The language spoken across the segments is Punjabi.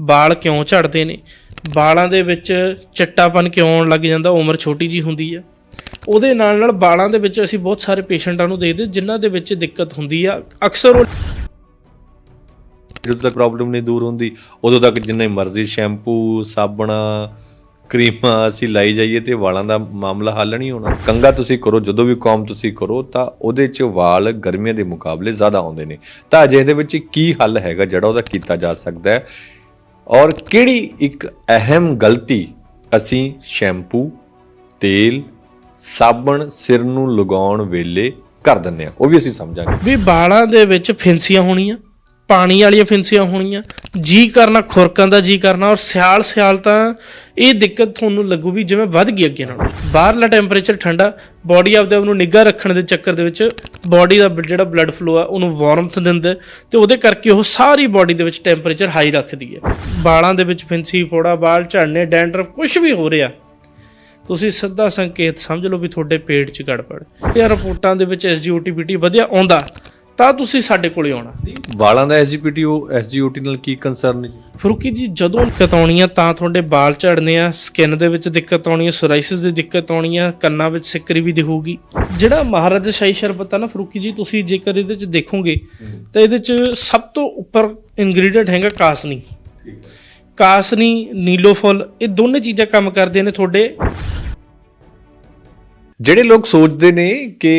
ਵਾਲ ਕਿਉਂ ਝੜਦੇ ਨੇ? ਵਾਲਾਂ ਦੇ ਵਿੱਚ ਚਿੱਟਾਪਨ ਕਿਉਂ ਆਉਣ ਲੱਗ ਜਾਂਦਾ? ਉਮਰ ਛੋਟੀ ਜੀ ਹੁੰਦੀ ਆ। ਉਹਦੇ ਨਾਲ ਨਾਲ ਵਾਲਾਂ ਦੇ ਵਿੱਚ ਅਸੀਂ ਬਹੁਤ ਸਾਰੇ ਪੇਸ਼ੈਂਟਾਂ ਨੂੰ ਦੇਖਦੇ ਜਿਨ੍ਹਾਂ ਦੇ ਵਿੱਚ ਦਿੱਕਤ ਹੁੰਦੀ ਆ। ਅਕਸਰ ਉਹ ਜਦੋਂ ਤੱਕ ਪ੍ਰੋਬਲਮ ਨਹੀਂ ਦੂਰ ਹੁੰਦੀ, ਉਦੋਂ ਤੱਕ ਜਿੰਨੇ ਮਰਜ਼ੀ ਸ਼ੈਂਪੂ, ਸਾਬਣਾ ਕਰੀਮਾਂ ਅਸੀਂ ਲਾਈ ਜਾਈਏ ਤੇ ਵਾਲਾਂ ਦਾ ਮਾਮਲਾ ਹੱਲ ਨਹੀਂ ਹੋਣਾ। ਕੰਗਾ ਤੁਸੀਂ ਕਰੋ, ਜਦੋਂ ਵੀ ਕੌਮ ਤੁਸੀਂ ਕਰੋ, ਤਾਂ ਉਹਦੇ 'ਚ ਵਾਲ ਗਰਮੀਆਂ ਦੇ ਮੁਕਾਬਲੇ ਜ਼ਿਆਦਾ ਆਉਂਦੇ ਨੇ। ਤਾਂ ਅਜੇ ਦੇ ਵਿੱਚ ਕੀ ਹੱਲ ਹੈਗਾ ਜਿਹੜਾ ਉਹਦਾ ਕੀਤਾ ਜਾ ਸਕਦਾ ਹੈ? ਔਰ ਕਿਹੜੀ ਇੱਕ ਅਹਿਮ ਗਲਤੀ ਅਸੀਂ ਸ਼ੈਂਪੂ, ਤੇਲ, ਸਾਬਣ ਸਿਰ ਨੂੰ ਲਗਾਉਣ ਵੇਲੇ ਕਰ ਦਿੰਦੇ ਆ ਉਹ ਵੀ ਅਸੀਂ ਸਮਝਾਂਗੇ। ਵੀ ਵਾਲਾਂ ਦੇ ਵਿੱਚ ਫਿੰਸੀਆਂ ਹੋਣੀਆਂ। ਪਾਣੀ ਵਾਲੀਆਂ ਫਿੰਸੀਆਂ ਹੋਣੀਆਂ, ਜੀ ਕਰਨਾ ਖੁਰਕਾਂ ਦਾ ਜੀ ਕਰਨਾ, ਔਰ ਸਿਆਲ ਸਿਆਲ ਤਾਂ ਇਹ ਦਿੱਕਤ ਤੁਹਾਨੂੰ ਲੱਗੂ ਵੀ ਜਿਵੇਂ ਵੱਧ ਗਈ ਅੱਗੇ ਨਾਲੋਂ। ਬਾਹਰਲਾ ਟੈਂਪਰੇਚਰ ਠੰਡਾ ਬਾਡੀ ਆਪਦੇ ਆਪ ਨੂੰ ਨਿੱਘਾ ਰੱਖਣ ਦੇ ਚੱਕਰ ਦੇ ਵਿੱਚ ਬਾਡੀ ਦਾ ਜਿਹੜਾ ਬਲੱਡ ਫਲੋ ਆ, ਉਹਨੂੰ ਵਾਰਮਥ ਦਿੰਦਾ ਹੈ ਤੇ ਉਹਦੇ ਕਰਕੇ ਉਹ ਸਾਰੀ ਬਾਡੀ ਦੇ ਵਿੱਚ ਟੈਂਪਰੇਚਰ ਹਾਈ ਰੱਖਦੀ ਹੈ। ਬਾਲਾਂ ਦੇ ਵਿੱਚ ਫਿੰਸੀ, ਫੋੜਾ ਬਾਲ ਝੜਨੇ ਡੈਂਡਰਫ ਕੁਝ ਵੀ ਹੋ ਰਿਹਾ, ਤੁਸੀਂ ਸਿੱਧਾ ਸੰਕੇਤ ਸਮਝ ਲਓ ਵੀ ਤੁਹਾਡੇ ਪੇਟ 'ਚ ਗੜਬੜ। ਇਹ ਰਿਪੋਰਟਾਂ ਦੇ ਵਿੱਚ ਐਸਜੀਓਟੀਪੀਟੀ ਵਧਿਆ ਆਉਂਦਾ। ਤਾਂ ਤੁਸੀਂ ਸਾਡੇ ਕੋਲੇ ਆਉਣਾ। ਵਾਲਾਂ ਦਾ ਐਸਜੀਪੀਟੀ ਉਹ ਐਸਜੀਓਟੀ ਨਾਲ ਕੀ ਕੰਸਰਨ ਹੈ ਫਰੂਕੀ ਜੀ ਜਦੋਂ ਦਿੱਕਤ ਆਉਣੀ ਆ ਤਾਂ ਤੁਹਾਡੇ ਵਾਲ ਝੜਨੇ ਆ ਸਕਿਨ ਦੇ ਵਿੱਚ ਦਿੱਕਤ ਆਉਣੀ ਆ ਸੋਰਾਇਸਿਸ ਦੀ ਦਿੱਕਤ ਆਉਣੀ ਆ ਕੰਨਾਂ ਵਿੱਚ ਸਿੱਕਰੀ ਵੀ ਦਿਖੂਗੀ। ਜਿਹੜਾ ਮਹਾਰਾਜਾ ਸ਼ਾਹੀ ਸ਼ਰਬਤ ਆ ਨਾ ਫਰੂਕੀ ਜੀ ਤੁਸੀਂ ਜੇਕਰ ਇਹਦੇ ਚ ਦੇਖੋਗੇ ਤਾਂ ਇਹਦੇ ਚ ਸਭ ਤੋਂ ਉੱਪਰ ਇਨਗਰੀਡੀਅੰਟ ਹੈਗਾ ਕਾਸਨੀ। ਕਾਸਨੀ ਨੀਲੋਫੁੱਲ ਇਹ ਦੋਨੇ ਚੀਜ਼ਾਂ ਕੰਮ ਕਰਦੀਆਂ ਨੇ ਤੁਹਾਡੇ। ਜਿਹੜੇ ਲੋਕ ਸੋਚਦੇ ਨੇ ਕਿ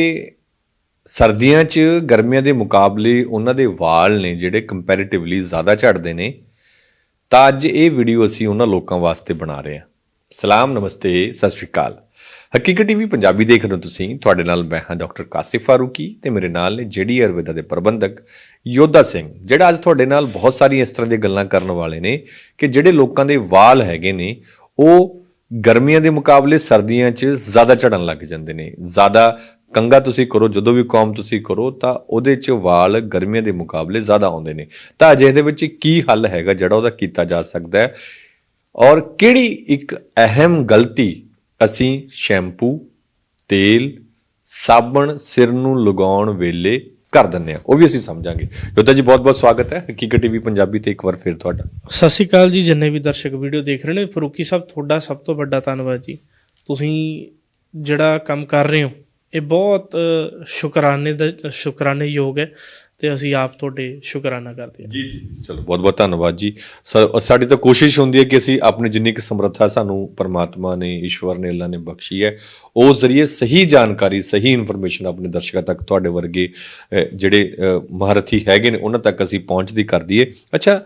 ਸਰਦੀਆਂ 'ਚ ਗਰਮੀਆਂ ਦੇ ਮੁਕਾਬਲੇ ਉਹਨਾਂ ਦੇ ਵਾਲ ਨੇ ਜਿਹੜੇ ਕੰਪੈਰੀਟਿਵਲੀ ਜ਼ਿਆਦਾ ਝੜਦੇ ਨੇ, ਤਾਂ ਅੱਜ ਇਹ ਵੀਡੀਓ ਅਸੀਂ ਉਹਨਾਂ ਲੋਕਾਂ ਵਾਸਤੇ ਬਣਾ ਰਹੇ ਹਾਂ। ਸਲਾਮ, ਨਮਸਤੇ, ਸਤਿ ਸ਼੍ਰੀ ਅਕਾਲ। ਹਕੀਕਤ ਟੀਵੀ ਪੰਜਾਬੀ ਦੇਖ ਰਹੇ ਹੋ ਤੁਸੀਂ। ਤੁਹਾਡੇ ਨਾਲ ਮੈਂ ਹਾਂ ਡਾਕਟਰ ਕਾਸਿਫ ਫਾਰੂਕੀ ਤੇ ਮੇਰੇ ਨਾਲ ਨੇ ਜੇਡੀ ਆਯੁਰਵੇਦਾ ਦੇ ਪ੍ਰਬੰਧਕ ਯੋਧਾ ਸਿੰਘ, ਜਿਹੜਾ ਅੱਜ ਤੁਹਾਡੇ ਨਾਲ ਬਹੁਤ ਸਾਰੀਆਂ ਇਸ ਤਰ੍ਹਾਂ ਦੀਆਂ ਗੱਲਾਂ ਕਰਨ ਵਾਲੇ ਨੇ ਕਿ ਜਿਹੜੇ ਲੋਕਾਂ ਦੇ ਵਾਲ ਹੈਗੇ ਨੇ, ਉਹ ਗਰਮੀਆਂ ਦੇ ਮੁਕਾਬਲੇ ਸਰਦੀਆਂ 'ਚ ਜ਼ਿਆਦਾ ਝੜਨ ਲੱਗ ਜਾਂਦੇ ਨੇ, ਜ਼ਿਆਦਾ ਕੰਗਾ ਤੁਸੀਂ ਕਰੋ, ਜਦੋਂ ਵੀ ਕੌਮ ਤੁਸੀਂ ਕਰੋ, ਤਾਂ ਉਹਦੇ 'ਚ ਵਾਲ ਗਰਮੀਆਂ ਦੇ ਮੁਕਾਬਲੇ ਜ਼ਿਆਦਾ ਆਉਂਦੇ ਨੇ। ਤਾਂ ਅਜੇ ਦੇ ਵਿੱਚ ਕੀ ਹੱਲ ਹੈਗਾ ਜਿਹੜਾ ਉਹਦਾ ਕੀਤਾ ਜਾ ਸਕਦਾ ਹੈ? ਔਰ ਕਿਹੜੀ ਇੱਕ ਅਹਿਮ ਗਲਤੀ ਅਸੀਂ ਸ਼ੈਂਪੂ, ਤੇਲ, ਸਾਬਣ ਸਿਰ ਨੂੰ ਲਗਾਉਣ ਵੇਲੇ ਕਰ ਦਿੰਦੇ ਆ ਉਹ ਵੀ ਅਸੀਂ ਸਮਝਾਂਗੇ। ਯੋਧਾ ਜੀ ਬਹੁਤ ਬਹੁਤ ਸਵਾਗਤ ਹੈ। ਹਕੀਕਤ ਟੀਵੀ ਪੰਜਾਬੀ ਤੇ ਇੱਕ ਵਾਰ ਫਿਰ ਤੁਹਾਡਾ। ਸਤਿ ਸ਼੍ਰੀ ਅਕਾਲ ਜੀ। ਜਿੰਨੇ ਵੀ ਦਰਸ਼ਕ ਵੀਡੀਓ ਦੇਖ ਰਹੇ ਨੇ, ਫਰੂਕੀ ਸਾਹਿਬ, ਤੁਹਾਡਾ ਸਭ ਤੋਂ ਵੱਡਾ ਧੰਨਵਾਦ ਜੀ। ਤੁਸੀਂ ਜਿਹੜਾ ਕੰਮ ਕਰ ਰਹੇ ਹੋ ਇਹ ਬਹੁਤ ਸ਼ੁਕਰਾਨੇ ਦਾ ਸ਼ੁਕਰਾਨੇ ਯੋਗ ਹੈ ਤੇ ਅਸੀਂ ਆਪ ਤੁਹਾਡੇ ਸ਼ੁਕਰਾਨਾ ਕਰਦੇ ਹਾਂ। ਜੀ ਜੀ। ਚਲੋ ਬਹੁਤ ਬਹੁਤ ਧੰਨਵਾਦ ਜੀ। ਸਾ- ਸਾਡੀ ਤਾਂ ਕੋਸ਼ਿਸ਼ ਹੁੰਦੀ ਹੈ ਕਿ ਅਸੀਂ ਆਪਣੀ ਜਿੰਨੀ ਕੁ ਸਮਰੱਥਾ ਸਾਨੂੰ ਪਰਮਾਤਮਾ ਨੇ, ਈਸ਼ਵਰ ਨੇ, ਅੱਲਾ ਨੇ ਬਖਸ਼ੀ ਹੈ ਉਸ ਜ਼ਰੀਏ ਸਹੀ ਜਾਣਕਾਰੀ, ਸਹੀ ਇਨਫੋਰਮੇਸ਼ਨ ਆਪਣੇ ਦਰਸ਼ਕਾਂ ਤੱਕ ਤੁਹਾਡੇ ਵਰਗੇ ਜਿਹੜੇ ਮਹਾਰਥੀ ਹੈਗੇ ਨੇ, ਉਹਨਾਂ ਤੱਕ ਅਸੀਂ ਪਹੁੰਚਦੀ ਕਰ ਦਈਏ। ਅੱਛਾ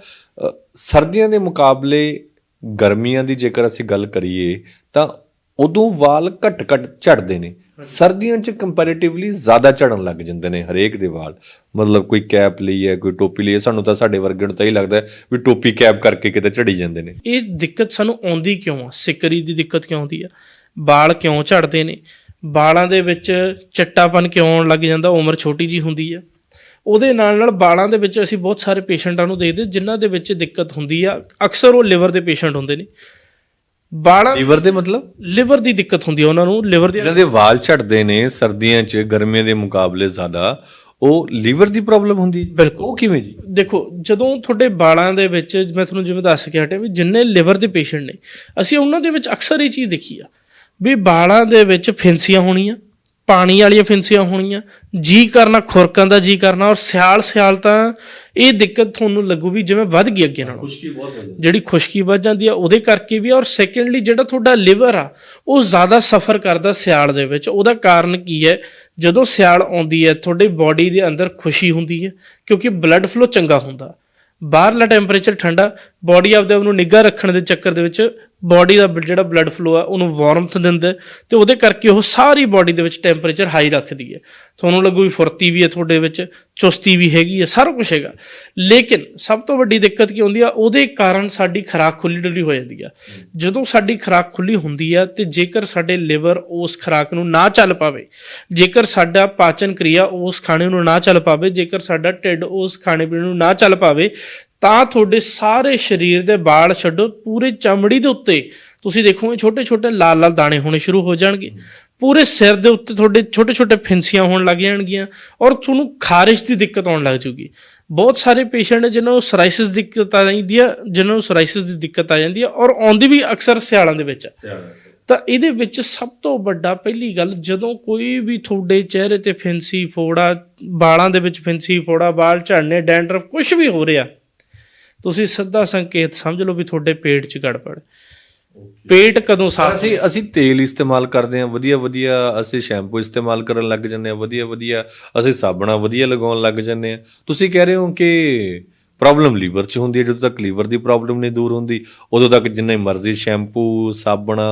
ਸਰਦੀਆਂ ਦੇ ਮੁਕਾਬਲੇ ਗਰਮੀਆਂ ਦੀ ਜੇਕਰ ਅਸੀਂ ਗੱਲ ਕਰੀਏ, ਤਾਂ ਉਦੋਂ ਵਾਲ ਘੱਟ ਘੱਟ ਝੜਦੇ ਨੇ। ਸਰਦੀਆਂ 'ਚ ਕੰਪੈਰੀਟਿਵਲੀ ਜ਼ਿਆਦਾ ਝੜਨ ਲੱਗ ਜਾਂਦੇ ਨੇ ਹਰੇਕ ਦੇ ਵਾਲ। ਮਤਲਬ ਕੋਈ ਕੈਪ ਲਈ ਹੈ ਕੋਈ ਟੋਪੀ ਲਈ ਹੈ ਸਾਨੂੰ ਤਾਂ ਸਾਡੇ ਵਰਗੇ ਨੂੰ ਤਾਂ ਹੀ ਲੱਗਦਾ ਵੀ ਟੋਪੀ ਕੈਪ ਕਰਕੇ ਕਿਤੇ ਝੜੀ ਜਾਂਦੇ ਨੇ। ਇਹ ਦਿੱਕਤ ਸਾਨੂੰ ਆਉਂਦੀ ਕਿਉਂ ਆ? ਸਿੱਕਰੀ ਦੀ ਦਿੱਕਤ ਕਿਉਂ ਆਉਂਦੀ ਆ? ਵਾਲ ਕਿਉਂ ਝੜਦੇ ਨੇ? ਵਾਲਾਂ ਦੇ ਵਿੱਚ ਚਿੱਟਾਪਨ ਕਿਉਂ ਆਉਣ ਲੱਗ ਜਾਂਦਾ? ਉਮਰ ਛੋਟੀ ਜੀ ਹੁੰਦੀ ਆ। ਉਹਦੇ ਨਾਲ ਨਾਲ ਵਾਲਾਂ ਦੇ ਵਿੱਚ ਅਸੀਂ ਬਹੁਤ ਸਾਰੇ ਪੇਸ਼ੈਂਟਾਂ ਨੂੰ ਦੇਖਦੇ ਜਿਨ੍ਹਾਂ ਦੇ ਵਿੱਚ ਦਿੱਕਤ ਹੁੰਦੀ ਆ। ਅਕਸਰ ਉਹ ਲਿਵਰ ਦੇ ਪੇਸ਼ੈਂਟ ਹੁੰਦੇ ਨੇ। ਵਾਲਾਂ ਲੀਵਰ ਦੇ ਮਤਲਬ? ਲਿਵਰ ਦੀ ਦਿੱਕਤ ਹੁੰਦੀ ਆ ਉਹਨਾਂ ਨੂੰ ਲਿਵਰ ਦੀ ਜਿਹਨਾਂ ਦੇ ਵਾਲ ਝੜਦੇ ਨੇ ਸਰਦੀਆਂ 'ਚ ਗਰਮੀਆਂ ਦੇ ਮੁਕਾਬਲੇ ਜ਼ਿਆਦਾ ਉਹ ਲੀਵਰ ਦੀ ਪ੍ਰੋਬਲਮ ਹੁੰਦੀ ਹੈ? ਬਿਲਕੁਲ। ਉਹ ਕਿਵੇਂ ਜੀ? ਦੇਖੋ ਜਦੋਂ ਤੁਹਾਡੇ ਵਾਲਾਂ ਦੇ ਵਿੱਚ ਮੈਂ ਤੁਹਾਨੂੰ ਜਿਵੇਂ ਦੱਸ ਕੇ ਹਟਿਆ ਵੀ ਜਿੰਨੇ ਲਿਵਰ ਦੇ ਪੇਸ਼ੈਂਟ ਨੇ ਅਸੀਂ ਉਹਨਾਂ ਦੇ ਵਿੱਚ ਅਕਸਰ ਇਹ ਚੀਜ਼ ਦੇਖੀ ਆ ਵੀ ਵਾਲਾਂ ਦੇ ਵਿੱਚ ਫਿੰਸੀਆਂ ਹੋਣੀਆਂ ਪਾਣੀ ਵਾਲੀਆਂ ਫਿੰਸੀਆਂ ਹੋਣੀਆਂ ਜੀ ਕਰਨਾ ਖੁਰਕਾਂ ਦਾ ਜੀ ਕਰਨਾ ਔਰ ਸਿਆਲ ਸਿਆਲ ਤਾਂ ਇਹ ਦਿੱਕਤ ਤੁਹਾਨੂੰ ਲੱਗੂ ਵੀ ਜਿਵੇਂ ਵੱਧ ਗਈ ਅੱਗੇ ਨਾਲੋਂ। ਖੁਸ਼ਕੀ ਬਹੁਤ ਹੈ। ਜਿਹੜੀ ਖੁਸ਼ਕੀ ਵੱਧ ਜਾਂਦੀ ਆ ਉਹਦੇ ਕਰਕੇ ਵੀ ਔਰ ਸੈਕੰਡਲੀ ਜਿਹੜਾ ਤੁਹਾਡਾ ਲਿਵਰ ਆ ਉਹ ਜ਼ਿਆਦਾ ਸਫਰ ਕਰਦਾ ਸਿਆਲ ਦੇ ਵਿੱਚ। ਉਹਦਾ ਕਾਰਨ ਕੀ ਹੈ? ਜਦੋਂ ਸਿਆਲ ਆਉਂਦੀ ਹੈ ਤੁਹਾਡੀ ਬਾਡੀ ਦੇ ਅੰਦਰ ਖੁਸ਼ੀ ਹੁੰਦੀ ਹੈ ਕਿਉਂਕਿ ਬਲੱਡ ਫਲੋ ਚੰਗਾ ਹੁੰਦਾ। ਬਾਹਰਲਾ ਟੈਂਪਰੇਚਰ ਠੰਡਾ ਬਾਡੀ ਆਪਦੇ ਆਪ ਨੂੰ ਨਿੱਘਾ ਰੱਖਣ ਦੇ ਚੱਕਰ ਦੇ ਵਿੱਚ ਬਾਡੀ ਦਾ ਬ- ਜਿਹੜਾ ਬਲੱਡ ਫਲੋ ਆ, ਉਹਨੂੰ ਵਾਰਮਥ ਦਿੰਦਾ ਹੈ ਤੇ ਉਹਦੇ ਕਰਕੇ ਉਹ ਸਾਰੀ ਬਾਡੀ ਦੇ ਵਿੱਚ ਟੈਂਪਰੇਚਰ ਹਾਈ ਰੱਖਦੀ ਹੈ। ਤੁਹਾਨੂੰ ਲੱਗੂ ਫੁਰਤੀ ਵੀ ਹੈ ਤੁਹਾਡੇ ਵਿੱਚ, ਚੁਸਤੀ ਵੀ ਹੈਗੀ ਹੈ, ਸਾਰਾ ਕੁਝ ਹੈਗਾ। ਲੇਕਿਨ ਸਭ ਤੋਂ ਵੱਡੀ ਦਿੱਕਤ ਕੀ ਹੁੰਦੀ ਆ, ਉਹਦੇ ਕਾਰਨ ਸਾਡੀ ਖੁਰਾਕ ਖੁੱਲੀ ਡੁੱਲੀ ਹੋ ਜਾਂਦੀ ਆ। ਜਦੋਂ ਸਾਡੀ ਖੁਰਾਕ ਖੁੱਲੀ ਹੁੰਦੀ ਆ ਤੇ ਜੇਕਰ ਸਾਡੇ ਲਿਵਰ ਉਸ ਖੁਰਾਕ ਨੂੰ ਨਾ ਚੱਲ ਪਾਵੇ, ਜੇਕਰ ਸਾਡਾ ਪਾਚਨ ਕਿਰਿਆ ਉਸ ਖਾਣੇ ਨੂੰ ਨਾ ਚੱਲ ਪਾਵੇ, ਜੇਕਰ ਸਾਡਾ ਢਿੱਡ ਉਸ ਖਾਣੇ ਪੀਣ ਨੂੰ ਨਾ ਚੱਲ ਪਾਵੇ ਤਾਂ ਤੁਹਾਡੇ ਸਾਰੇ ਸਰੀਰ ਦੇ ਵਾਲ ਛੱਡੋ ਪੂਰੇ ਚਮੜੀ ਦੇ ਉੱਤੇ। ਤੁਸੀਂ ਦੇਖੋਗੇ ਛੋਟੇ ਛੋਟੇ ਲਾਲ ਲਾਲ ਦਾਣੇ ਹੋਣੇ ਸ਼ੁਰੂ ਹੋ ਜਾਣਗੇ। ਪੂਰੇ ਸਿਰ ਦੇ ਉੱਤੇ ਤੁਹਾਡੇ ਛੋਟੇ ਛੋਟੇ ਫਿੰਸੀਆਂ ਹੋਣ ਲੱਗ ਜਾਣਗੀਆਂ ਔਰ ਤੁਹਾਨੂੰ ਖਾਰਿਸ਼ ਦੀ ਦਿੱਕਤ ਆਉਣ ਲੱਗ ਜੂਗੀ ਬਹੁਤ ਸਾਰੇ ਪੇਸ਼ੈਂਟ ਨੇ ਜਿਨ੍ਹਾਂ ਨੂੰ ਸੋਰਾਇਸਿਸ ਦੀ ਦਿੱਕਤ ਆ ਜਾਂਦੀ ਆ ਜਿਨ੍ਹਾਂ ਨੂੰ ਸੋਰਾਇਸਿਸ ਦੀ ਦਿੱਕਤ ਆ ਜਾਂਦੀ ਆ ਔਰ ਆਉਂਦੀ ਵੀ ਅਕਸਰ ਸਿਆਲਾਂ ਦੇ ਵਿੱਚ ਤਾਂ ਇਹਦੇ ਵਿੱਚ ਸਭ ਤੋਂ ਵੱਡਾ ਪਹਿਲੀ ਗੱਲ ਜਦੋਂ ਕੋਈ ਵੀ ਤੁਹਾਡੇ ਚਿਹਰੇ ਤੇ ਫਿੰਸੀ ਫੋੜਾ ਵਾਲਾਂ ਦੇ ਵਿੱਚ ਫਿੰਸੀ ਫੋੜਾ ਵਾਲ ਝੜਨੇ ਡੈਂਡਰਫ ਕੁਝ ਵੀ ਹੋ ਰਿਹਾ ਤੁਸੀਂ ਸਿੱਧਾ ਸੰਕੇਤ ਸਮਝ ਲਓ ਵੀ ਤੁਹਾਡੇ ਪੇਟ 'ਚ ਗੜਬੜ। ਪੇਟ ਕਦੋਂ ਸਾਫ਼ ਅਸੀਂ ਅਸੀਂ ਤੇਲ ਇਸਤੇਮਾਲ ਕਰਦੇ ਹਾਂ ਵਧੀਆ ਵਧੀਆ ਅਸੀਂ ਸ਼ੈਂਪੂ ਇਸਤੇਮਾਲ ਕਰਨ ਲੱਗ ਜੰਨੇ ਆ ਵਧੀਆ ਵਧੀਆ ਅਸੀਂ ਸਾਬਣਾ ਵਧੀਆ ਲਗਾਉਣ ਲੱਗ ਜੰਨੇ ਆ ਤੁਸੀਂ ਕਹਿ ਰਹੇ ਹੋ ਕਿ ਪ੍ਰੋਬਲਮ ਲੀਵਰ 'ਚ ਹੁੰਦੀ ਹੈ ਜਦੋਂ ਤੱਕ ਲੀਵਰ ਦੀ ਪ੍ਰੋਬਲਮ ਨਹੀਂ ਦੂਰ ਹੁੰਦੀ ਉਦੋਂ ਤੱਕ ਜਿੰਨੇ ਮਰਜ਼ੀ ਸ਼ੈਂਪੂ ਸਾਬਣਾ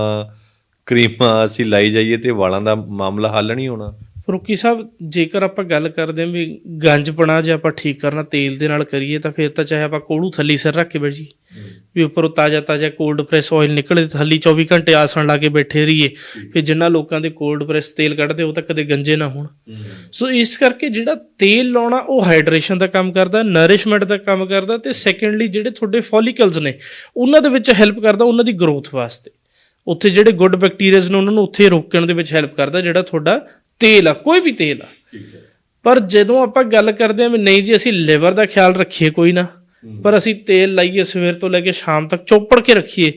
ਕਰੀਮਾਂ ਅਸੀਂ ਲਾਈ ਜਾਈਏ ਤੇ ਵਾਲਾਂ ਦਾ ਮਾਮਲਾ ਹੱਲ ਨਹੀਂ ਹੋਣਾ। ਰੁਕੀ ਸਾਹਿਬ, ਜੇਕਰ ਆਪਾਂ ਗੱਲ ਕਰਦੇ ਹਾਂ ਵੀ ਗੰਜਪਣਾ ਜੇ ਆਪਾਂ ਠੀਕ ਕਰਨਾ, ਤੇਲ ਦੇ ਨਾਲ ਕਰੀਏ, ਤਾਂ ਫਿਰ ਤਾਂ ਚਾਹੇ ਆਪਾਂ ਕੋਲੂ ਥੱਲੀ ਸਿਰ ਰੱਖ ਕੇ ਬੈਠ ਜੀ। ਵੀ ਉੱਪਰੋਂ ਤਾਜ਼ਾ ਤਾਜ਼ਾ ਕੋਲਡ ਪ੍ਰੈਸ ਆਇਲ ਨਿਕਲੇ, ਥੱਲੀ 24 ਘੰਟੇ ਆਸਣ ਲਾ ਕੇ ਬੈਠੇ ਰਹੀਏ। ਫਿਰ ਜਿੰਨਾ ਲੋਕਾਂ ਦੇ ਕੋਲਡ ਪ੍ਰੈਸ ਤੇਲ ਕੱਢਦੇ, ਉਹ ਤਾਂ ਕਦੇ ਗੰਜੇ ਨਾ ਹੋਣ। ਸੋ ਇਸ ਕਰਕੇ ਜਿਹੜਾ ਤੇਲ ਲਾਉਣਾ, ਉਹ ਹਾਈਡਰੇਸ਼ਨ ਦਾ ਕੰਮ ਕਰਦਾ ਨਰਿਸ਼ਮੈਂਟ ਦਾ ਕੰਮ ਕਰਦਾ ਤੇ ਸੈਕੰਡਲੀ ਜਿਹੜੇ ਤੁਹਾਡੇ ਫੋਲੀਕਲਸ ਨੇ, ਉਹਨਾਂ ਦੇ ਵਿੱਚ ਹੈਲਪ ਕਰਦਾ ਉਹਨਾਂ ਦੀ ਗਰੋਥ ਵਾਸਤੇ। ਉੱਥੇ ਜਿਹੜੇ ਗੁੱਡ ਬੈਕਟੀਰੀਆਜ਼ ਨੇ, ਉਹਨਾਂ ਨੂੰ ਉੱਥੇ ਰੋਕਣ ਦੇ ਵਿੱਚ ਹੈਲਪ ਕਰਦਾ, ਜਿਹੜਾ ਤੁਹਾਡਾ ਤੇਲ ਆ ਕੋਈ ਵੀ ਤੇਲ ਆ। ਪਰ ਜਦੋਂ ਆਪਾਂ ਗੱਲ ਕਰਦੇ ਹਾਂ ਵੀ ਨਹੀਂ ਜੀ ਅਸੀਂ ਲਿਵਰ ਦਾ ਖਿਆਲ ਰੱਖੀਏ ਕੋਈ ਨਾ ਪਰ ਅਸੀਂ ਤੇਲ ਲਾਈਏ ਸਵੇਰ ਤੋਂ ਲੈ ਕੇ ਸ਼ਾਮ ਤੱਕ ਚੋਪੜ ਕੇ ਰੱਖੀਏ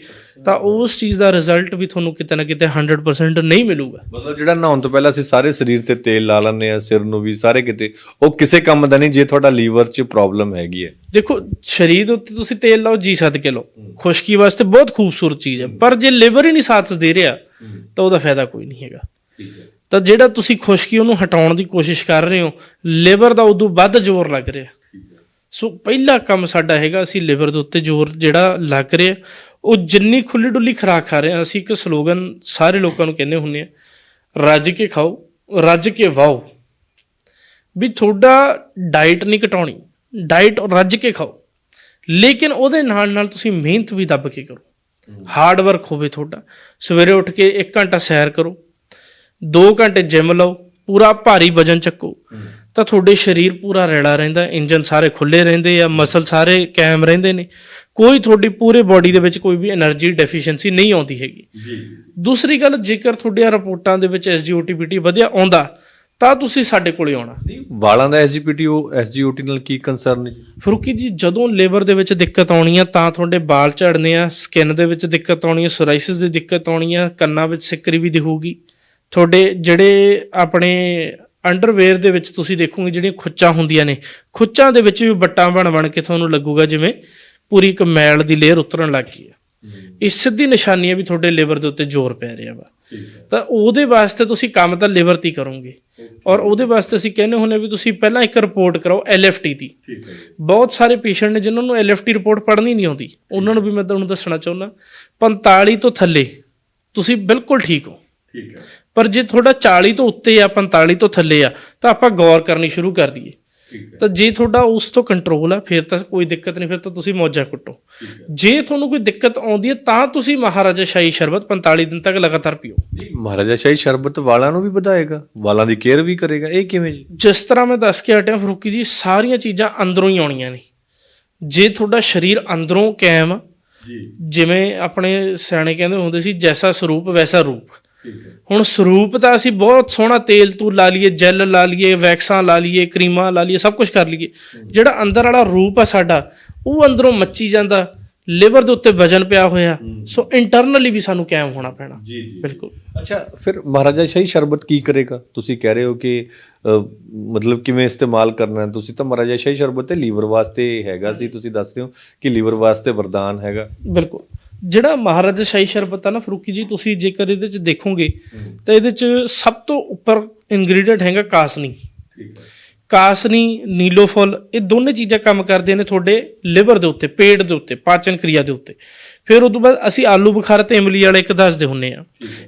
ਤਾਂ ਉਸ ਚੀਜ਼ ਦਾ ਰਿਜ਼ਲਟ ਵੀ ਤੁਹਾਨੂੰ ਕਿਤੇ ਨਾ ਕਿਤੇ 100% ਨਹੀਂ ਮਿਲੂਗਾ। ਮਤਲਬ ਜਿਹੜਾ ਨਹਾਉਣ ਤੋਂ ਪਹਿਲਾਂ ਅਸੀਂ ਸਾਰੇ ਸਰੀਰ ਤੇ ਤੇਲ ਲਾ ਲੈਂਦੇ ਆ ਸਿਰ ਨੂੰ ਵੀ ਸਾਰੇ ਕਿਤੇ ਉਹ ਕਿਸੇ ਕੰਮ ਦਾ ਨਹੀਂ ਜੇ ਤੁਹਾਡਾ ਲੀਵਰ 'ਚ ਪ੍ਰੋਬਲਮ ਹੈਗੀ ਹੈ। ਦੇਖੋ ਸਰੀਰ ਉੱਤੇ ਤੁਸੀਂ ਤੇਲ ਲਾਓ ਜੀ ਸਦਕੇ ਲਓ। ਖੁਸ਼ਕੀ ਵਾਸਤੇ ਬਹੁਤ ਖੂਬਸੂਰਤ ਚੀਜ਼ ਹੈ ਪਰ ਜੇ ਲਿਵਰ ਹੀ ਨਹੀਂ ਸਾਥ ਦੇ ਰਿਹਾ ਤਾਂ ਉਹਦਾ ਫਾਇਦਾ ਕੋਈ ਨਹੀਂ ਹੈਗਾ। ਤਾਂ ਜਿਹੜਾ ਤੁਸੀਂ ਖੁਸ਼ਕੀ ਉਹਨੂੰ ਹਟਾਉਣ ਦੀ ਕੋਸ਼ਿਸ਼ ਕਰ ਰਹੇ ਹੋ ਲਿਵਰ ਦਾ ਉਦੋਂ ਵੱਧ ਜ਼ੋਰ ਲੱਗ ਰਿਹਾ। ਸੋ ਪਹਿਲਾ ਕੰਮ ਸਾਡਾ ਹੈਗਾ ਅਸੀਂ ਲਿਵਰ ਦੇ ਉੱਤੇ ਜ਼ੋਰ ਜਿਹੜਾ ਲੱਗ ਰਿਹਾ ਉਹ ਜਿੰਨੀ ਖੁੱਲੀ ਡੁੱਲੀ ਖੁਰਾਕ ਖਾ ਰਹੇ ਹਾਂ ਅਸੀਂ ਇੱਕ ਸਲੋਗਨ ਸਾਰੇ ਲੋਕਾਂ ਨੂੰ ਕਹਿੰਦੇ ਹੁੰਨੇ ਆ ਰੱਜ ਕੇ ਖਾਓ ਰੱਜ ਕੇ ਵਾਓ। ਵੀ ਤੁਹਾਡਾ ਡਾਈਟ ਨਹੀਂ ਘਟਾਉਣੀ ਡਾਈਟ ਰੱਜ ਕੇ ਖਾਓ। ਲੇਕਿਨ ਉਹਦੇ ਨਾਲ ਨਾਲ ਤੁਸੀਂ ਮਿਹਨਤ ਵੀ ਦੱਬ ਕੇ ਕਰੋ। ਹਾਰਡ ਵਰਕ ਹੋਵੇ ਤੁਹਾਡਾ ਸਵੇਰੇ ਉੱਠ ਕੇ 1 ਘੰਟਾ ਸੈਰ ਕਰੋ 2 ਘੰਟੇ ਜਿੰਮ ਲਓ ਪੂਰਾ ਭਾਰੀ ਵਜਨ ਚੱਕੋ। ਤਾਂ ਤੁਹਾਡੇ ਸਰੀਰ ਪੂਰਾ ਰੈਲਾ ਰਹਿੰਦਾ ਇੰਜਨ ਸਾਰੇ ਖੁੱਲੇ ਰਹਿੰਦੇ ਆ ਮਸਲ ਸਾਰੇ ਕਾਇਮ ਰਹਿੰਦੇ ਨੇ। ਕੋਈ ਤੁਹਾਡੀ ਪੂਰੇ ਬਾਡੀ ਦੇ ਵਿੱਚ ਕੋਈ ਵੀ એનર્ਜੀ ਡੈਫੀਸ਼ੀਐਂਸੀ ਨਹੀਂ ਆਉਂਦੀ ਹੈਗੀ। ਜੀ। ਦੂਸਰੀ ਗੱਲ ਜੇਕਰ ਤੁਹਾਡੀਆਂ ਰਿਪੋਰਟਾਂ ਦੇ ਵਿੱਚ ਐਸਜੀਓਟੀਪੀਟੀ ਵਧਿਆ ਆਉਂਦਾ ਤਾਂ ਤੁਸੀਂ ਸਾਡੇ ਕੋਲੇ ਆਉਣਾ। ਵਾਲਾਂ ਦਾ ਐਸਜੀਪੀਟੀ ਉਹ ਐਸਜੀਓਟੀ ਨਾਲ ਕੀ ਕੰਸਰਨ ਹੈ ਫਰੂਕੀ ਜੀ ਜਦੋਂ ਲੇਬਰ ਦੇ ਵਿੱਚ ਦਿੱਕਤ ਆਉਣੀ ਆ ਤਾਂ ਤੁਹਾਡੇ ਵਾਲ ਝੜਨੇ ਆ ਸਕਿਨ ਦੇ ਵਿੱਚ ਦਿੱਕਤ ਆਉਣੀ ਆ ਸੋਰਾਇਸਿਸ ਦੀ ਦਿੱਕਤ ਆਉਣੀ ਆ ਕੰਨਾਂ ਵਿੱਚ ਸਿੱਕਰੀ ਵੀ ਦਿਖੂਗੀ ਤੁਹਾਡੇ ਜਿਹੜੇ ਆਪਣੇ ਅੰਡਰਵੇਅਰ ਦੇ ਵਿੱਚ ਤੁਸੀਂ ਦੇਖੋਗੇ ਜਿਹੜੀਆਂ ਖੁੱਚਾਂ ਹੁੰਦੀਆਂ ਨੇ ਖੁੱਚਾਂ ਦੇ ਵਿੱਚ ਵੀ ਬੱਟਾਂ ਬਣ ਬਣ ਕੇ ਤੁਹਾਨੂੰ ਲੱਗੂਗਾ ਜਿਵੇਂ ਪੂਰੀ ਇੱਕ ਮੈਲ ਦੀ ਲੇਅਰ ਉਤਰਨ ਲੱਗ ਗਈ ਆ ਇਹ ਸਿੱਧੀ ਨਿਸ਼ਾਨੀ ਹੈ ਵੀ ਤੁਹਾਡੇ ਲਿਵਰ ਦੇ ਉੱਤੇ ਜ਼ੋਰ ਪੈ ਰਿਹਾ ਵਾ। ਤਾਂ ਉਹਦੇ ਵਾਸਤੇ ਤੁਸੀਂ ਕੰਮ ਤਾਂ ਲਿਵਰ ਤੇ ਹੀ ਕਰੋਗੇ। ਔਰ ਉਹਦੇ ਵਾਸਤੇ ਅਸੀਂ ਕਹਿੰਦੇ ਹੁੰਨੇ ਵੀ ਤੁਸੀਂ ਪਹਿਲਾਂ ਇੱਕ ਰਿਪੋਰਟ ਕਰਾਓ ਐਲਐਫਟੀ ਦੀ। ਬਹੁਤ ਸਾਰੇ ਪੇਸ਼ੈਂਟ ਨੇ ਜਿਨ੍ਹਾਂ ਨੂੰ ਐਲਐਫਟੀ ਰਿਪੋਰਟ ਪੜ੍ਹਨੀ ਨਹੀਂ ਆਉਂਦੀ ਉਹਨਾਂ ਨੂੰ ਵੀ ਮੈਂ ਤੁਹਾਨੂੰ ਦੱਸਣਾ ਚਾਹੁੰਦਾ 45 ਤੋਂ ਥੱਲੇ ਤੁਸੀਂ ਬਿਲਕੁਲ ਠੀਕ ਹੋ। ਠੀਕ ਹੈ। ਪਰ ਜੇ ਤੁਹਾਡਾ 40 ਤੋਂ ਉੱਤੇ ਆ 45 ਤੋਂ ਥੱਲੇ ਆ ਤਾਂ ਆਪਾਂ ਗੌਰ ਕਰਨੀ ਸ਼ੁਰੂ ਕਰ ਦਈਏ। ਤਾਂ ਜੇ ਤੁਹਾਡਾ ਉਸ ਤੋਂ ਕੰਟਰੋਲ ਆ ਫਿਰ ਤਾਂ ਕੋਈ ਦਿੱਕਤ ਨਹੀਂ ਫਿਰ ਤਾਂ ਤੁਸੀਂ ਮੌਜਾਂ ਕੁੱਟੋ। ਜੇ ਤੁਹਾਨੂੰ ਕੋਈ ਦਿੱਕਤ ਆਉਂਦੀ ਹੈ ਤਾਂ ਤੁਸੀਂ ਮਹਾਰਾਜਾ ਸ਼ਾਹੀ ਸ਼ਰਬਤ 45 ਦਿਨ ਤੱਕ ਲਗਾਤਾਰ ਪੀਓ। ਮਹਾਰਾਜਾ ਸ਼ਾਹੀ ਸ਼ਰਬਤ ਵਾਲਾਂ ਨੂੰ ਵੀ ਵਧਾਏਗਾ ਵਾਲਾਂ ਦੀ ਕੇਅਰ ਵੀ ਕਰੇਗਾ ਇਹ ਕਿਵੇਂ ਜੀ? ਜਿਸ ਤਰ੍ਹਾਂ ਮੈਂ ਦੱਸ ਕੇ ਹਟਿਆ ਫਰੂਕੀ ਜੀ ਸਾਰੀਆਂ ਚੀਜ਼ਾਂ ਅੰਦਰੋਂ ਹੀ ਆਉਣੀਆਂ ਨੇ। ਜੇ ਤੁਹਾਡਾ ਸਰੀਰ ਅੰਦਰੋਂ ਕਾਇਮ ਜੀ। ਜਿਵੇਂ ਆਪਣੇ ਸਿਆਣੇ ਕਹਿੰਦੇ ਹੁੰਦੇ ਸੀ ਜੈਸਾ ਸਰੂਪ ਵੈਸਾ ਰੂਪ। ਹੁਣ ਸਰੂਪ ਤਾਂ ਅਸੀਂ ਬਹੁਤ ਸੋਹਣਾ ਤੇਲ ਤੂ ਲਾ ਲਈਏ ਜੈਲ ਲਾ ਲਈਏ ਵੈਕਸਾਂ ਲਾ ਲਈਏ ਕਰੀਮਾਂ ਲਾ ਲਈਏ ਸਭ ਕੁਝ ਕਰ ਲਈਏ। ਜਿਹੜਾ ਅੰਦਰ ਵਾਲਾ ਰੂਪ ਆ ਸਾਡਾ ਉਹ ਅੰਦਰੋਂ ਮੱਚੀ ਜਾਂਦਾ ਲਿਵਰ ਦੇ ਉੱਤੇ ਵਜਨ ਪਿਆ ਹੋਇਆ ਸੋ ਇੰਟਰਨਲੀ ਵੀ ਸਾਨੂੰ ਕਾਇਮ ਹੋਣਾ ਪੈਣਾ। ਜੀ ਜੀ। ਬਿਲਕੁਲ। ਅੱਛਾ ਫਿਰ ਮਹਾਰਾਜਾ ਸ਼ਾਹੀ ਸ਼ਰਬਤ ਕੀ ਕਰੇਗਾ? ਤੁਸੀਂ ਕਹਿ ਰਹੇ ਹੋ ਕਿ ਮਤਲਬ ਕਿਵੇਂ ਇਸਤੇਮਾਲ ਕਰਨਾ ਹੈ? ਤੁਸੀਂ ਤਾਂ ਮਹਾਰਾਜਾ ਸ਼ਾਹੀ ਸ਼ਰਬਤ ਤੇ ਲੀਵਰ ਵਾਸਤੇ ਹੈਗਾ ਸੀ ਤੁਸੀਂ ਦੱਸ ਰਹੇ ਹੋ ਕਿ ਲੀਵਰ ਵਾਸਤੇ ਵਰਦਾਨ ਹੈਗਾ। ਬਿਲਕੁਲ। ਜਿਹੜਾ ਮਹਾਰਾਜਾ ਸ਼ਾਹੀ ਸ਼ਰਬਤ ਆ ਨਾ ਫਰੂਕੀ ਜੀ ਤੁਸੀਂ ਜੇਕਰ ਇਹਦੇ ਚ ਦੇਖੋਗੇ ਤਾਂ ਇਹਦੇ ਚ ਸਭ ਤੋਂ ਉੱਪਰ ਇਨਗਰੀਡੀਐਂਟ ਹੈਗਾ ਕਾਸਨੀ। ਠੀਕ ਹੈ। ਕਾਸਨੀ ਨੀਲੋਫੁੱਲ ਇਹ ਦੋਨੇ ਚੀਜ਼ਾਂ ਕੰਮ ਕਰਦੀਆਂ ਨੇ ਤੁਹਾਡੇ ਲਿਵਰ ਦੇ ਉੱਤੇ ਪੇਟ ਦੇ ਉੱਤੇ ਪਾਚਨ ਕਿਰਿਆ ਦੇ ਉੱਤੇ। ਫਿਰ ਉਸ ਤੋਂ ਬਾਅਦ ਅਸੀਂ ਆਲੂ ਬੁਖਾਰਾ ਤੇ ਇਮਲੀ ਵਾਲਾ ਇੱਕ ਦੱਸਦੇ ਹੁੰਨੇ ਆ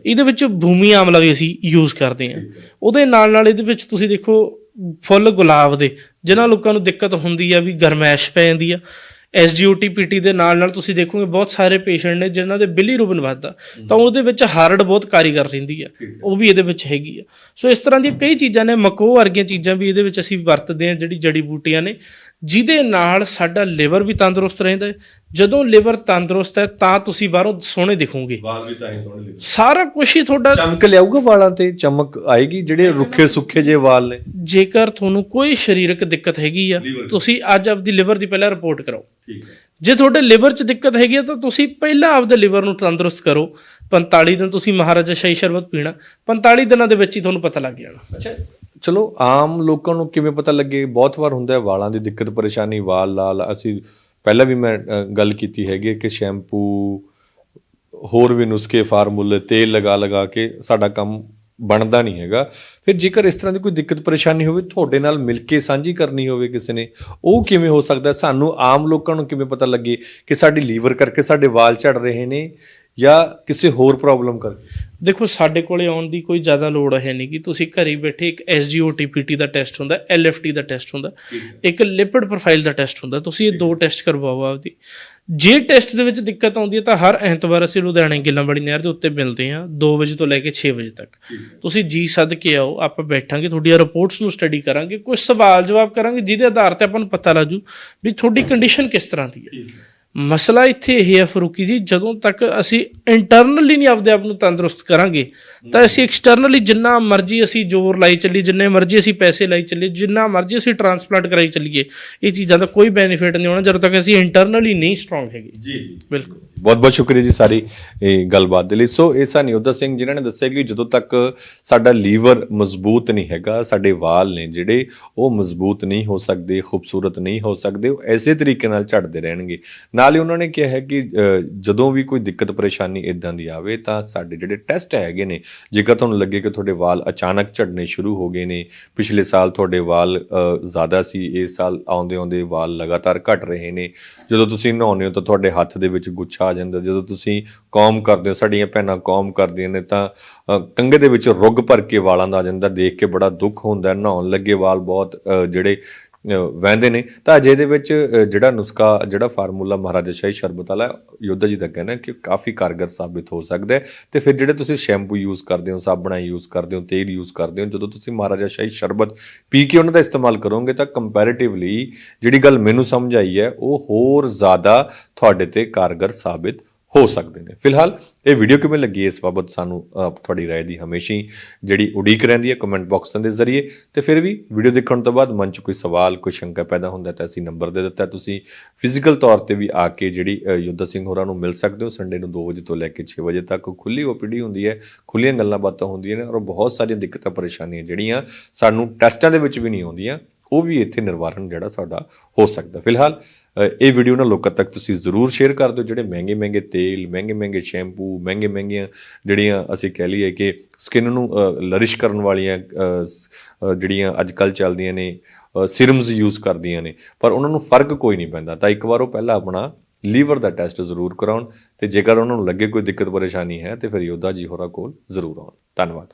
ਇਹਦੇ ਵਿੱਚ ਭੂਮੀ ਆਮਲਾ ਵੀ ਅਸੀਂ ਯੂਜ਼ ਕਰਦੇ ਆ ਉਹਦੇ ਨਾਲ ਨਾਲ ਇਹਦੇ ਵਿੱਚ ਤੁਸੀਂ ਦੇਖੋ ਫੁੱਲ ਗੁਲਾਬ ਦੇ ਜਿਨ੍ਹਾਂ ਲੋਕਾਂ ਨੂੰ ਦਿੱਕਤ ਹੁੰਦੀ ਆ ਵੀ ਗਰਮੈਸ਼ ਪੈ ਜਾਂਦੀ ਆ। ਐਸਜੀਓਟੀ ਪੀਟੀ ਦੇ ਨਾਲ ਨਾਲ ਤੁਸੀਂ ਦੇਖੋਗੇ ਬਹੁਤ ਸਾਰੇ ਪੇਸ਼ੈਂਟ ਨੇ ਜਿਨ੍ਹਾਂ ਦੇ ਬਿਲੀਰੂਬਿਨ ਵੱਧਦਾ, ਤਾਂ ਉਹਦੇ ਵਿੱਚ ਹਾਰਡ ਬਹੁਤ ਕਾਰੀਗਰ ਰਹਿੰਦੀ ਆ ਉਹ ਵੀ ਇਹਦੇ ਵਿੱਚ ਹੈਗੀ ਆ। ਸੋ ਇਸ ਤਰ੍ਹਾਂ ਦੀਆਂ ਕਈ ਚੀਜ਼ਾਂ ਨੇ, ਮਕੋ ਵਰਗੀਆਂ ਚੀਜ਼ਾਂ ਵੀ ਇਹਦੇ ਵਿੱਚ ਅਸੀਂ ਵਰਤਦੇ ਆ ਜਿਹੜੀ ਜੜੀ ਬੂਟੀਆਂ ਨੇ, ਜਿਹਦੇ ਨਾਲ ਸਾਡਾ ਲਿਵਰ ਵੀ ਤੰਦਰੁਸਤ ਰਹਿੰਦਾ ਜਦੋਂ ਲਿਵਰ ਤੰਦਰੁਸਤ ਹੈ ਤਾਂ ਤੁਸੀਂ ਬਾਹਰੋਂ ਸੋਹਣੇ ਦਿਖੋਗੇ। ਵਾਲ ਵੀ ਤਾਂ ਹੀ ਸੋਹਣੇ ਲੱਗਦੇ ਸਾਰਾ ਕੁਝ ਹੀ ਤੁਹਾਡਾ ਚਮਕ ਲਿਆਊਗਾ ਵਾਲਾਂ ਤੇ? ਚਮਕ ਆਏਗੀ ਜਿਹੜੇ ਰੁੱਖੇ ਸੁੱਖੇ ਜੇ ਵਾਲ ਨੇ? ਜੇਕਰ ਤੁਹਾਨੂੰ ਕੋਈ ਸਰੀਰਕ ਦਿੱਕਤ ਹੈਗੀ ਆ ਤੁਸੀਂ ਅੱਜ ਆਪਦੀ ਲਿਵਰ ਦੀ ਪਹਿਲਾਂ ਰਿਪੋਰਟ ਕਰਾਓ। ਠੀਕ ਹੈ। ਜੇ ਤੁਹਾਡੇ ਲਿਵਰ 'ਚ ਦਿੱਕਤ ਹੈਗੀ ਆ ਤਾਂ ਤੁਸੀਂ ਪਹਿਲਾਂ ਆਪਦੇ ਲਿਵਰ ਨੂੰ ਤੰਦਰੁਸਤ ਕਰੋ। 45 ਦਿਨ ਤੁਸੀਂ ਮਹਾਰਾਜਾ ਸ਼ਾਹੀ ਸ਼ਰਬਤ ਪੀਣਾ 45 ਦਿਨਾਂ ਦੇ ਵਿੱਚ ਹੀ ਤੁਹਾਨੂੰ ਪਤਾ ਲੱਗ ਜਾਣਾ। ਅੱਛਾ। ਚਲੋ ਆਮ ਲੋਕਾਂ ਨੂੰ ਕਿਵੇਂ ਪਤਾ ਲੱਗੇ? ਬਹੁਤ ਵਾਰ ਹੁੰਦਾ ਹੈ ਵਾਲਾਂ ਦੀ ਦਿੱਕਤ ਪਰੇਸ਼ਾਨੀ ਵਾਲ ਲਾਲ ਅਸੀਂ ਪਹਿਲਾਂ ਵੀ ਮੈਂ ਗੱਲ ਕੀਤੀ ਹੈਗੀ ਕਿ ਸ਼ੈਂਪੂ, ਹੋਰ ਵੀ ਨੁਸਖੇ ਫਾਰਮੂਲੇ, ਤੇਲ ਲਗਾ ਲਗਾ ਕੇ ਸਾਡਾ ਕੰਮ ਬਣਦਾ ਨਹੀਂ ਹੈਗਾ। ਫਿਰ ਜੇਕਰ ਇਸ ਤਰ੍ਹਾਂ ਦੀ ਕੋਈ ਦਿੱਕਤ ਪਰੇਸ਼ਾਨੀ ਹੋਵੇ, ਤੁਹਾਡੇ ਨਾਲ ਮਿਲ ਕੇ ਸਾਂਝੀ ਕਰਨੀ ਹੋਵੇ ਕਿਸੇ ਨੇ, ਉਹ ਕਿਵੇਂ ਹੋ ਸਕਦਾ? ਸਾਨੂੰ ਆਮ ਲੋਕਾਂ ਨੂੰ ਕਿਵੇਂ ਪਤਾ ਲੱਗੇ ਕਿ ਸਾਡੀ ਲੀਵਰ ਕਰਕੇ ਸਾਡੇ ਵਾਲ ਝੜ ਰਹੇ ਨੇ ਜਾਂ ਕਿਸੇ ਹੋਰ ਪ੍ਰੋਬਲਮ ਕਰਕੇ? ਦੇਖੋ, ਸਾਡੇ ਕੋਲੇ ਆਉਣ ਦੀ ਕੋਈ ਜ਼ਿਆਦਾ ਲੋੜ ਹੈ ਨਹੀਂ ਕਿ ਤੁਸੀਂ ਘਰੇ ਹੀ ਬੈਠੇ ਇੱਕ SGOTPT ਦਾ ਟੈਸਟ ਹੁੰਦਾ LFT ਦਾ ਟੈਸਟ ਹੁੰਦਾ, ਇੱਕ ਲਿਪਿਡ ਪ੍ਰੋਫਾਈਲ ਦਾ ਟੈਸਟ ਹੁੰਦਾ। ਤੁਸੀਂ ਇਹ ਦੋ ਟੈਸਟ ਕਰਵਾਓ ਆਪਦੀ। ਜੇ ਟੈਸਟ ਦੇ ਵਿੱਚ ਦਿੱਕਤ ਆਉਂਦੀ ਹੈ ਤਾਂ ਹਰ ਐਤਵਾਰ ਅਸੀਂ ਲੁਧਿਆਣੇ ਗਿੱਲਾਂਵਾਲੀ ਨਹਿਰ ਦੇ ਉੱਤੇ ਮਿਲਦੇ ਹਾਂ 2 ਵਜੇ ਤੋਂ ਲੈ ਕੇ 6 ਵਜੇ ਤੱਕ। ਤੁਸੀਂ ਜੀ ਸੱਦ ਕੇ ਆਓ, ਆਪਾਂ ਬੈਠਾਂਗੇ, ਤੁਹਾਡੀਆਂ ਰਿਪੋਰਟਸ ਨੂੰ ਸਟੱਡੀ ਕਰਾਂਗੇ ਕੁਝ ਸਵਾਲ ਜਵਾਬ ਕਰਾਂਗੇ, ਜਿਹਦੇ ਆਧਾਰ ਤੇ ਆਪਾਂ ਨੂੰ ਪਤਾ ਲੱਜੂ ਵੀ ਤੁਹਾਡੀ ਕੰਡੀਸ਼ਨ ਕਿਸ ਤਰ੍ਹਾਂ ਦੀ ਹੈ। ਮਸਲਾ ਇੱਥੇ ਇਹ ਹੈ ਫਰੂਕੀ ਜੀ ਜਦੋਂ ਤੱਕ ਅਸੀਂ ਇੰਟਰਨਲੀ ਨਹੀਂ ਆਪਦੇ ਆਪ ਨੂੰ ਤੰਦਰੁਸਤ ਕਰਾਂਗੇ ਤਾਂ ਅਸੀਂ ਐਕਸਟਰਨਲੀ ਜਿੰਨਾ ਮਰਜ਼ੀ ਅਸੀਂ ਜ਼ੋਰ ਲਾਈ ਚੱਲੀ ਜਿੰਨੇ ਮਰਜ਼ੀ ਅਸੀਂ ਪੈਸੇ ਲਾਈ ਚੱਲੀਏ ਜਿੰਨਾ ਮਰਜ਼ੀ ਅਸੀਂ ਟ੍ਰਾਂਸਪਲਾਂਟ ਕਰਾਈ ਚੱਲੀਏ ਇਹ ਚੀਜ਼ਾਂ ਦਾ ਕੋਈ ਬੈਨੀਫਿਟ ਨਹੀਂ ਹੋਣਾ ਜਦੋਂ ਤੱਕ ਅਸੀਂ ਇੰਟਰਨਲੀ ਨਹੀਂ ਸਟਰੋਂਗ ਹੈਗੇ। ਜੀ ਜੀ। ਬਿਲਕੁਲ। ਬਹੁਤ ਬਹੁਤ ਸ਼ੁਕਰੀਆ ਜੀ ਸਾਰੀ ਇਹ ਗੱਲਬਾਤ ਦੇ ਲਈ। ਸੋ ਇਹ ਸਨ ਯੋਧਾ ਸਿੰਘ ਜਿਨ੍ਹਾਂ ਨੇ ਦੱਸਿਆ ਕਿ ਜਦੋਂ ਤੱਕ ਸਾਡਾ ਲੀਵਰ ਮਜ਼ਬੂਤ ਨਹੀਂ ਹੈਗਾ ਸਾਡੇ ਵਾਲ ਨੇ ਜਿਹੜੇ ਉਹ ਮਜ਼ਬੂਤ ਨਹੀਂ ਹੋ ਸਕਦੇ ਖੂਬਸੂਰਤ ਨਹੀਂ ਹੋ ਸਕਦੇ ਉਹ ਐਸੇ ਤਰੀਕੇ ਨਾਲ ਝੜਦੇ ਰਹਿਣਗੇ। ਨਾਲ ਹੀ ਉਹਨਾਂ ਨੇ ਕਿਹਾ ਹੈ ਕਿ ਜਦੋਂ ਵੀ ਕੋਈ ਦਿੱਕਤ ਪਰੇਸ਼ਾਨੀ ਇਦਾਂ ਦੀ ਆਵੇ ਤਾਂ ਸਾਡੇ ਜਿਹੜੇ ਟੈਸਟ ਹੈਗੇ ਨੇ ਜੇਕਰ ਤੁਹਾਨੂੰ ਲੱਗੇ ਕਿ ਤੁਹਾਡੇ ਵਾਲ ਅਚਾਨਕ ਝੜਨੇ ਸ਼ੁਰੂ ਹੋ ਗਏ ਨੇ ਪਿਛਲੇ ਸਾਲ ਤੁਹਾਡੇ ਵਾਲ ਜ਼ਿਆਦਾ ਸੀ ਇਸ ਸਾਲ ਆਉਂਦੇ ਆਉਂਦੇ ਵਾਲ ਲਗਾਤਾਰ ਘਟ ਰਹੇ ਨੇ ਜਦੋਂ ਤੁਸੀਂ ਨਹਾਉਂਦੇ ਹੋ ਤਾਂ ਤੁਹਾਡੇ ਹੱਥ ਦੇ ਵਿੱਚ ਗੁੱਛਾ ਆ ਜਾਂਦਾ ਜਦੋਂ ਤੁਸੀਂ ਕੌਮ ਕਰਦੇ ਹੋ ਸਾਡੀਆਂ ਭੈਣਾਂ ਕੌਮ ਕਰਦੀਆਂ ਨੇ ਤਾਂ ਅ, ਕੰਘੇ ਦੇ ਵਿੱਚ ਰੁੱਗ ਭਰ ਕੇ ਵਾਲਾਂ ਦਾ ਆ ਜਾਂਦਾ ਦੇਖ ਕੇ ਬੜਾ ਦੁੱਖ ਹੁੰਦਾ ਨਹਾਉਣ ਲੱਗੇ ਵਾਲ ਬਹੁਤ ਜਿਹੜੇ ਵਹਿੰਦੇ ਨੇ। ਤਾਂ ਅਜੇ ਦੇ ਵਿੱਚ ਜਿਹੜਾ ਨੁਸਖਾ, ਜਿਹੜਾ ਫਾਰਮੂਲਾ ਮਹਾਰਾਜਾ ਸ਼ਾਹੀ ਸ਼ਰਬਤ ਵਾਲਾ ਯੋਧਾ ਜੀ ਦਾ ਕਹਿਣਾ ਕਿ ਕਾਫੀ ਕਾਰਗਰ ਸਾਬਿਤ ਹੋ ਸਕਦਾ ਹੈ। ਤੇ ਫਿਰ ਜਿਹੜੇ ਤੁਸੀਂ ਸ਼ੈਂਪੂ ਯੂਜ਼ ਕਰਦੇ ਹੋ, ਸਾਬਣਾ ਯੂਜ਼ ਕਰਦੇ ਹੋ, ਤੇਲ ਯੂਜ਼ ਕਰਦੇ ਹੋ, ਜਦੋਂ ਤੁਸੀਂ ਮਹਾਰਾਜਾ ਸ਼ਾਹੀ ਸ਼ਰਬਤ ਪੀ ਕੇ ਉਹਨਾਂ ਦਾ ਇਸਤੇਮਾਲ ਕਰੋਗੇ, ਤਾਂ ਕੰਪੈਰੀਟਿਵਲੀ ਜਿਹੜੀ ਗੱਲ ਮੈਨੂੰ ਸਮਝ ਆਈ ਹੈ, ਉਹ ਹੋਰ ਜ਼ਿਆਦਾ ਤੁਹਾਡੇ ਤੇ ਕਾਰਗਰ ਸਾਬਿਤ ਹੋ ਸਕਦੇ ਨੇ ਫਿਲਹਾਲ ਇਹ ਵੀਡੀਓ ਕਿਵੇਂ ਲੱਗੀ ਇਸ ਬਾਬਤ ਸਾਨੂੰ ਅਹ, ਤੁਹਾਡੀ رائے ਦੀ ਹਮੇਸ਼ਾ ਹੀ ਜਿਹੜੀ ਉਡੀਕ ਰਹਿੰਦੀ ਹੈ ਕਮੈਂਟ ਬਾਕਸ ਦੇ ਜ਼ਰੀਏ ਤੇ ਫਿਰ ਵੀ ਵੀਡੀਓ ਦੇਖਣ ਤੋਂ ਬਾਅਦ ਮਨ 'ਚ ਕੋਈ ਸਵਾਲ ਕੋਈ ਸ਼ੰਕਾ ਪੈਦਾ ਹੁੰਦਾ ਤਾਂ ਅਸੀਂ ਨੰਬਰ ਦੇ ਦਿੱਤਾ ਤੁਸੀਂ ਫਿਜ਼ੀਕਲ ਤੌਰ ਤੇ ਵੀ ਆ ਕੇ ਜਿਹੜੀ ਅਹ, ਯੋਧਾ ਸਿੰਘ ਹੋਰਾਂ ਨੂੰ ਮਿਲ ਸਕਦੇ ਹੋ ਸੰਡੇ ਨੂੰ 2 ਵਜੇ ਤੋਂ ਲੈ ਕੇ 6 ਵਜੇ ਤੱਕ ਖੁੱਲੀ ਓਪੀਡੀ ਹੁੰਦੀ ਹੈ ਖੁੱਲੀਆਂ ਗੱਲਾਂ ਬਾਤਾਂ ਹੁੰਦੀਆਂ ਨੇ ਔਰ ਬਹੁਤ ਸਾਰੀਆਂ ਦਿੱਕਤਾਂ ਪਰੇਸ਼ਾਨੀਆਂ ਜਿਹੜੀਆਂ ਸਾਨੂੰ ਟੈਸਟਾਂ ਦੇ ਵਿੱਚ ਵੀ ਨਹੀਂ ਆਉਂਦੀਆਂ ਉਹ ਵੀ ਇੱਥੇ ਨਿਰਵਾਰਨ ਜਿਹੜਾ ਸਾਡਾ ਹੋ ਸਕਦਾ। ਫਿਲਹਾਲ ਇਹ ਵੀਡੀਓ ਨਾ ਲੋਕਾਂ ਤੱਕ ਤੁਸੀਂ ਜ਼ਰੂਰ ਸ਼ੇਅਰ ਕਰ ਦਿਓ। ਜਿਹੜੇ ਮਹਿੰਗੇ ਮਹਿੰਗੇ ਤੇਲ, ਮਹਿੰਗੇ ਮਹਿੰਗੇ ਸ਼ੈਂਪੂ ਮਹਿੰਗੇ ਮਹਿੰਗੀਆਂ ਜਿਹੜੀਆਂ ਅਸੀਂ ਕਹਿ ਲਈਏ ਕਿ ਸਕਿਨ ਨੂੰ ਲਰਿਸ਼ ਕਰਨ ਵਾਲੀਆਂ ਜਿਹੜੀਆਂ ਅੱਜ ਕੱਲ ਚੱਲਦੀਆਂ ਨੇ ਸਿਰਮਸ ਯੂਜ਼ ਕਰਦੀਆਂ ਨੇ। ਪਰ ਉਹਨਾਂ ਨੂੰ ਫ਼ਰਕ ਕੋਈ ਨਹੀਂ ਪੈਂਦਾ। ਤਾਂ ਇੱਕ ਵਾਰ ਉਹ ਪਹਿਲਾਂ ਆਪਣਾ ਲੀਵਰ ਦਾ ਟੈਸਟ ਜ਼ਰੂਰ ਕਰਾਉਣ ਤੇ ਜੇਕਰ ਉਹਨਾਂ ਨੂੰ ਲੱਗੇ ਕੋਈ ਦਿੱਕਤ, ਪਰੇਸ਼ਾਨੀ ਹੈ ਤੇ ਫਿਰ ਯੋਧਾ ਜੀ ਹੋਰਾਂ ਕੋਲ ਜ਼ਰੂਰ ਆਉਣ। ਧੰਨਵਾਦ।